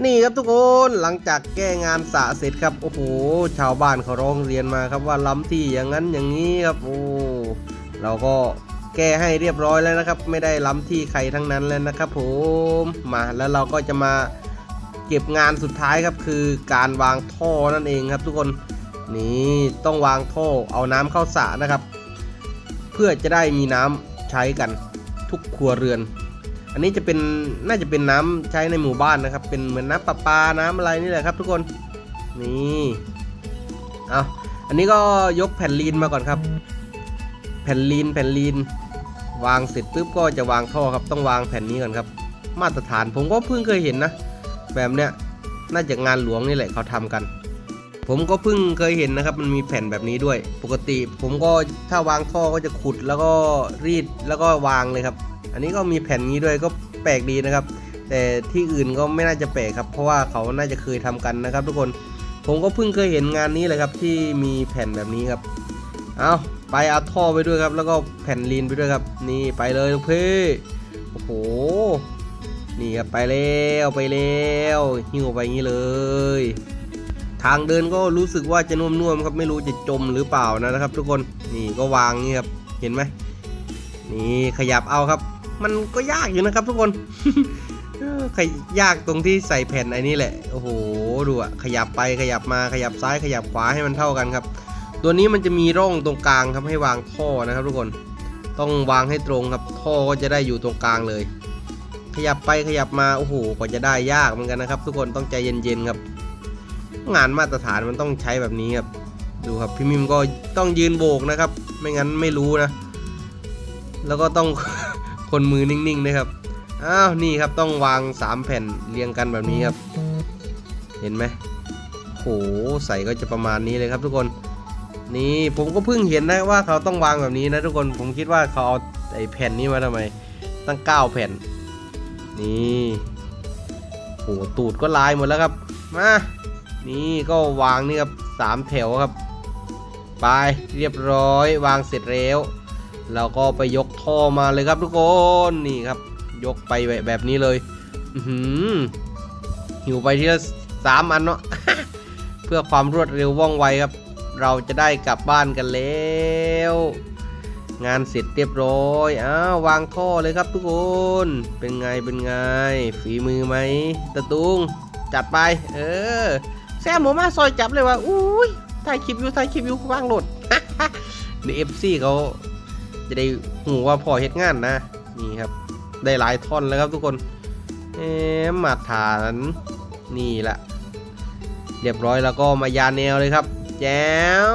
นี่ครับทุกคนหลังจากแก้งานสระเสร็จครับโอ้โหชาวบ้านเขาร้องเรียนมาครับว่าล้ำที่อย่างนั้นอย่างนี้ครับโอ้เราก็แก้ให้เรียบร้อยแล้วนะครับ ไม่ได้ล้ำที่ใครทั้งนั้นแล้วนะครับ ผมมาแล้วเราก็จะมาเก็บงานสุดท้ายครับคือการวางท่อนั่นเองครับ ทุกคนนี่ต้องวางท่อเอาน้ำเข้าสระนะครับ เพื่อจะได้มีน้ำใช้กันทุกครัวเรือน อันนี้จะเป็นน่าจะเป็นน้ำใช้ในหมู่บ้านนะครับ เป็นเหมือนน้ำประปาน้ำอะไรนี่แหละครับ ทุกคนนี่เอาอันนี้ก็ยกแผ่นลีนมาก่อนครับ แผ่นลีนแผ่นลีน วางเสร็จปุ๊บก็จะวางท่อครับ ต้องวางแผ่นนี้ก่อนครับ มาตรฐานผมก็เพิ่งเคยเห็นนะ แบบเนี้ยน่าจะงานหลวงนี่แหละเขาทำกัน ผมก็เพิ่งเคยเห็นนะครับ มันมีแผ่นแบบนี้ด้วย ปกติ ผมก็ถ้าวางท่อก็จะขุดแล้วก็รีดแล้วก็วางเลยครับ อันนี้ก็มีแผ่นนี้ด้วยก็แปลกดีนะครับ แต่ที่อื่นก็ไม่น่าจะแปลกครับ เพราะว่าเขาน่าจะเคยทำกันนะครับ ทุกคนผมก็เพิ่งเคยเห็นงานนี้เลยครับที่มีแผ่นแบบนี้ครับเอาไปเอาท่อไปด้วยครับ แล้วก็แผ่นลีนไปด้วยครับ นี่ไปเลยลูกพี่โอ้โหนี่ครับไปแล้วไปแล้วหิ้วไปอย่างนี้เลย ทางเดินก็รู้สึกว่าจะนุ่มๆครับไม่รู้จะจมหรือเปล่านะครับ ทุกคนนี่ก็วางนี่ครับเห็นไหมนี่ขยับเอาครับ มันก็ยากอยู่นะครับทุกคนขยยากตรงที่ใส่แผ่นไอ้นี่แหละ โอ้โห ดูอะขยับไปขยับมาขยับซ้ายขยับขวาให้มันเท่ากันครับ ตัวนี้มันจะมีร่องตรงกลางครับให้วางท่อนะครับทุกคน ต้องวางให้ตรงครับ ท่อก็จะได้อยู่ตรงกลางเลย ขยับไปขยับมา โอ้โห กว่าจะได้ยากเหมือนกันนะครับ ทุกคนต้องใจเย็นๆครับ งานมาตรฐานมันต้องใช้แบบนี้ครับ ดูครับพี่มิมก็ต้องยืนโบกนะครับ ไม่งั้นไม่รู้นะ แล้วก็ต้อง คนมือนิ่งๆนะครับอ้าวนี่ครับต้องวาง 3 แผ่นเรียงกันแบบนี้ครับ เห็นไหมโหใส่ก็จะประมาณนี้เลยครับทุกคน นี่ผมก็เพิ่งเห็นนะว่าเขาต้องวางแบบนี้นะทุกคนผมคิดว่าเขาเอาไอ้แผ่นนี้มาทำไม ตั้ง 9 แผ่น นี่โหตูดก็ลายหมดแล้วครับมานี่ก็วางนี่ครับสามแถวครับ ไปเรียบร้อยวางเสร็จแล้ว เราก็ไปยกท่อมาเลยครับทุกคนนี่ครับ ยกไปแบบนี้เลยหือหิวไปทีละสามอันเนาะเพื่อความรวดเร็วว่องไวครับ เราจะได้กลับบ้านกันแล้ว งานเสร็จเรียบร้อยอ้าววางท่อเลยครับทุกคน เป็นไงเป็นไง ฝีมือไหมตะตุงจัดไป เออแซมหมูมาซอยจับเลยว่าอุ้ยถ่ายคลิปอยู่ถ่ายคลิปอยู่ว่างโหลดในเอฟซีเขา จะได้หูว่าพอเฮ็ดงานนะ นี่ครับ ได้หลายท่อนแล้วครับทุกคนเอ๊มาฐานนี่แหละเรียบร้อยแล้วก็มายาแนวเลยครับ แจ๋ว